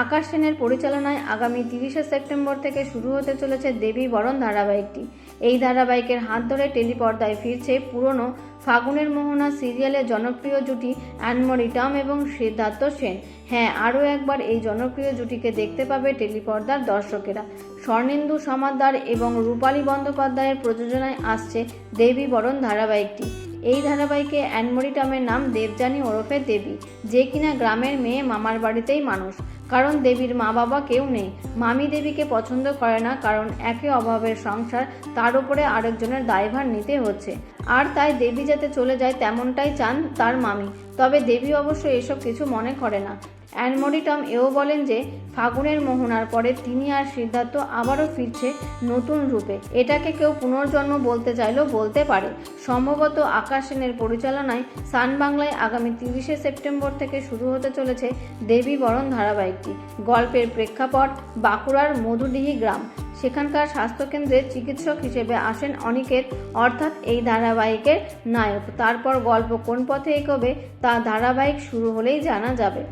আকাশ সেনের পরিচালনায় আগামী তিরিশে সেপ্টেম্বর থেকে শুরু হতে চলেছে দেবী বরণ ধারাবাহিকটি। এই ধারাবাহিকের হাত ধরে টেলিপর্দায় ফিরছে পুরনো ফাগুনের মোহনা সিরিয়ালের জনপ্রিয় জুটি অ্যানমরি টম এবং সিদ্ধার্থ সেন। হ্যাঁ আরও একবার এই জনপ্রিয় জুটিকে দেখতে পাবে টেলিপর্দার দর্শকেরা। স্বর্ণেন্দু সমাদ্দার এবং রূপালী বন্দ্যোপাধ্যায়ের প্রযোজনায় আসছে দেবী বরণ ধারাবাহিকটি। এই ধারাবাহিকে অ্যানমরিটামের নাম দেবযানী ওরফে দেবী, যে কিনা গ্রামের মেয়ে মামার বাড়িতেই মানুষ। কারণ দেবীর মা বাবা কেউ নেই। মামি দেবীকে পছন্দ করে না কারণ একে অভাবের সংসার, তার উপরে আরেকজনের দায়ভার নিতে হচ্ছে। আর তাই দেবী যাতে চলে যায় তেমনটাই চান তার মামি। তবে দেবী অবশ্য এসব কিছু মনে করে না। অ্যানমরিটম এও বলেন যে, ফাগুনের মোহনার পরে তিনি আর সিদ্ধার্থ আবারও ফিরছে নতুন রূপে। এটাকে কেউ পুনর্জন্ম বলতে চাইলেও বলতে পারে। সম্ভবত আকাশ সেনের পরিচালনায় সান বাংলায় আগামী তিরিশে সেপ্টেম্বর থেকে শুরু হতে চলেছে দেবী বরণ ধারাবাহিকটি। গল্পের প্রেক্ষাপট বাঁকুড়ার মধুডিহি গ্রাম। সেখানকার স্বাস্থ্যকেন্দ্রে চিকিৎসক হিসেবে আসেন অনিকেত, অর্থাৎ এই ধারাবাহিকের নায়ক। তারপর গল্প কোন পথে এগোবে তা ধারাবাহিক শুরু হলেই জানা যাবে।